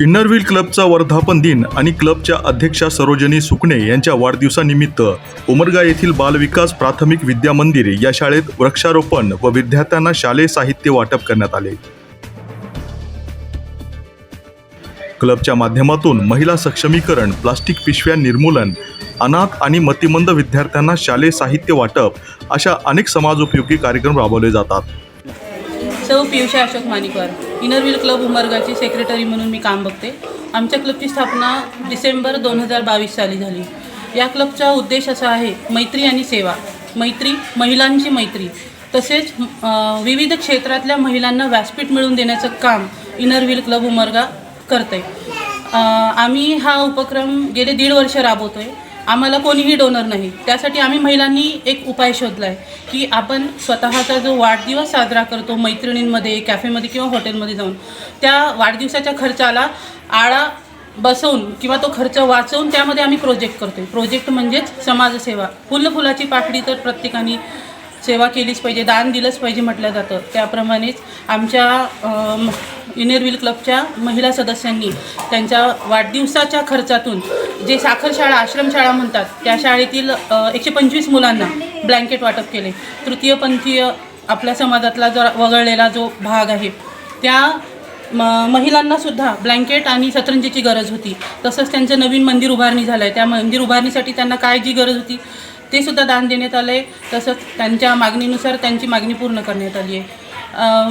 Inner Wheel क्लबचा वर्धापन दिन आणि क्लबच्या अध्यक्षा सरोजनी सुकणे यांच्या वाढदिवसानिमित्त उमरगा येथील बालविकास प्राथमिक विद्या मंदिर या शाळेत वृक्षारोपण व विद्यार्थ्यांना शालेय साहित्य वाटप करण्यात आले. क्लबच्या माध्यमातून महिला सक्षमीकरण प्लास्टिक पिशव्या निर्मूलन अनाथ आणि मतिमंद विद्यार्थ्यांना शालेय साहित्य वाटप अशा अनेक समाजोपयोगी कार्यक्रम राबवले जातात. सौ Piyusha Ashok Manikar Inner Wheel club उमरगाची secretary म्हणून मी काम बघते. आमच्या क्लबची स्थापना डिसेंबर दोन हजार बावीस साली झाली. या क्लबचा उद्देश असा आहे मैत्री आणि सेवा. मैत्री महिलांची मैत्री. तसेच विविध क्षेत्रातल्या महिलांना व्यासपीठ मिळवून देण्याचं काम इनरव्हील क्लब उमरगा करते आम्ही हा उपक्रम गेले दीड वर्ष राबवतो आहे आम्हाला कोणीही डोनर नाही. त्यासाठी आम्ही महिलांनी एक उपाय शोधला आहे की आपण स्वतःचा जो वाढदिवस साजरा करतो मैत्रिणींमध्ये कॅफेमध्ये किंवा हॉटेलमध्ये जाऊन त्या वाढदिवसाच्या खर्चाला आळा बसवून किंवा तो खर्च वाचवून त्यामध्ये आम्ही प्रोजेक्ट करतो आहे प्रोजेक्ट म्हणजेच समाजसेवा. फुल फुलाची पाकडी तर प्रत्येकाने सेवा केलीच पाहिजे दान दिलंच पाहिजे म्हटलं जातं. त्याप्रमाणेच आमच्या इनेरविल क्लबच्या महिला सदस्यांनी त्यांच्या वाढदिवसाच्या खर्चातून जे साखर शाळा आश्रमशाळा म्हणतात त्या शाळेतील एकशे पंचवीस मुलांना ब्लँकेट वाटप केले. तृतीयपंथीय आपल्या समाजातला जो वगळलेला जो भाग आहे त्या म महिलांनासुद्धा ब्लँकेट आणि सतरंजीची गरज होती. तसंच त्यांचं नवीन मंदिर उभारणी झालं आहे त्या मंदिर उभारणीसाठी त्यांना काय जी गरज होती ते सुद्धा दान देण्यात आलं आहे तसंच त्यांच्या मागणीनुसार त्यांची मागणी पूर्ण करण्यात आली आहे.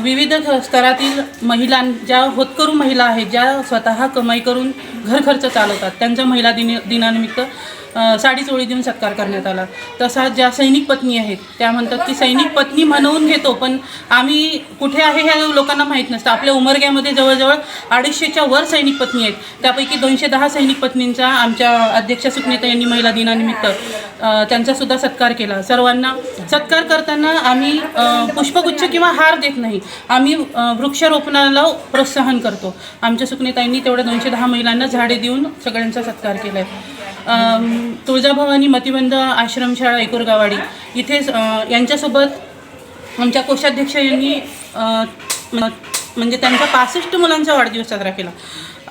विविध स्तरातील महिलां ज्या होतकरू महिला आहेत ज्या स्वतः कमाई करून घर खर्च चालवतात त्यांच्या महिला दिन दिनानिमित्त साडी चोळी देऊन सत्कार करण्यात आला. तसा ज्या सैनिक पत्नी आहेत त्या म्हणतात की सैनिक पत्नी म्हणवून घेतो पण आम्ही कुठे आहे हे लोकांना माहीत नसतं. आपल्या उमरग्यामध्ये जवळजवळ अडीचशेच्या वर सैनिक पत्नी आहेत. त्यापैकी दोनशे दहा सैनिक पत्नींचा आमच्या अध्यक्षा सुकनेता यांनी महिला दिनानिमित्त त्यांचासुद्धा सत्कार केला. सर्वांना सत्कार करताना आम्ही पुष्पगुच्छ किंवा हार देत नाही. आम्ही वृक्षारोपणाला प्रोत्साहन करतो. आमच्या सुकनेताईंनी तेवढ्या दोनशे दहा महिलांना झाडे देऊन सगळ्यांचा सत्कार केला आहे तुळजाभवानी मतिबंध आश्रमशाळा एकुरगावाडी. इथे यांच्यासोबत आमच्या कोषाध्यक्ष यांनी म्हणजे त्यांच्या पासष्ट मुलांचा वाढदिवस साजरा केला.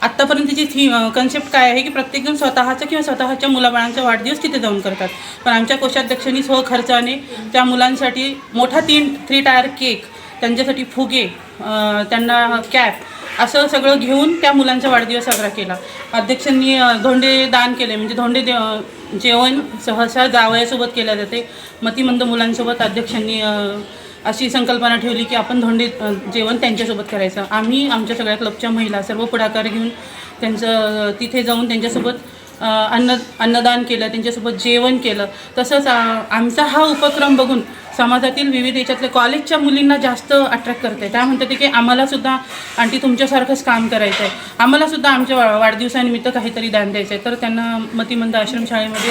आत्तापर्यंतची थी कन्सेप्ट काय आहे की प्रत्येकजण स्वतःचा किंवा स्वतःच्या मुलाबाळांचा वाढदिवस तिथे जाऊन करतात. पण आमच्या कोषाध्यक्षांनी स्वखर्चाने त्या मुलांसाठी मोठा तीन थ्री टायर केक त्यांच्यासाठी फुगे त्यांना कॅप असं सगळं घेऊन त्या मुलांचा वाढदिवस साजरा केला. अध्यक्षांनी धोंडे दान केले. म्हणजे धोंडे दे जेवण सहसा जावयासोबत केल्या जाते. मतिमंद मुलांसोबत अध्यक्षांनी अशी संकल्पना ठेवली की आपण धोंडे जेवण त्यांच्यासोबत करायचं. आम्ही आमच्या सगळ्या क्लबच्या महिला सर्व पुढाकार घेऊन त्यांचं तिथे जाऊन त्यांच्यासोबत अन्न अन्नदान केलं त्यांच्यासोबत जेवण केलं. तसंच आमचा हा उपक्रम बघून समाजातील विविध याच्यातल्या कॉलेजच्या मुलींना जास्त अट्रॅक्ट करते त्या म्हणतात की आम्हालासुद्धा आंटी तुमच्यासारखंच काम करायचं आहे आम्हालासुद्धा आमच्या वा- वाढदिवसानिमित्त काहीतरी दान द्यायचं आहे तर त्यांना मतिमंद आश्रमशाळेमध्ये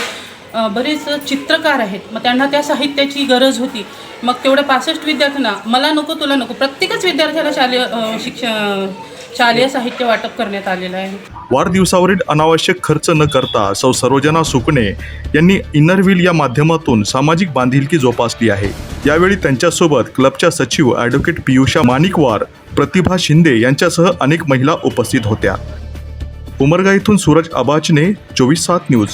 बरेच चित्रकार आहेत. मग त्यांना त्या साहित्याची गरज होती. मग तेवढ्या पासष्ट विद्यार्थ्यांना मला नको तुला नको. प्रत्येकच विद्यार्थ्याला शालेय शिक्षण शालेय साहित्य वाटप करण्यात आलेलं आहे. वाढदिवसावरील अनावश्यक खर्च न करता सौ सरोजना सुकणे यांनी इनरव्हील या माध्यमातून सामाजिक बांधिलकी जोपासली आहे. यावेळी त्यांच्यासोबत क्लबच्या सचिव ॲडव्होकेट पियुषा माणिकवार प्रतिभा शिंदे यांच्यासह अनेक महिला उपस्थित होत्या. उमरगा इथून सूरज अबाचने चोवीस सात न्यूज.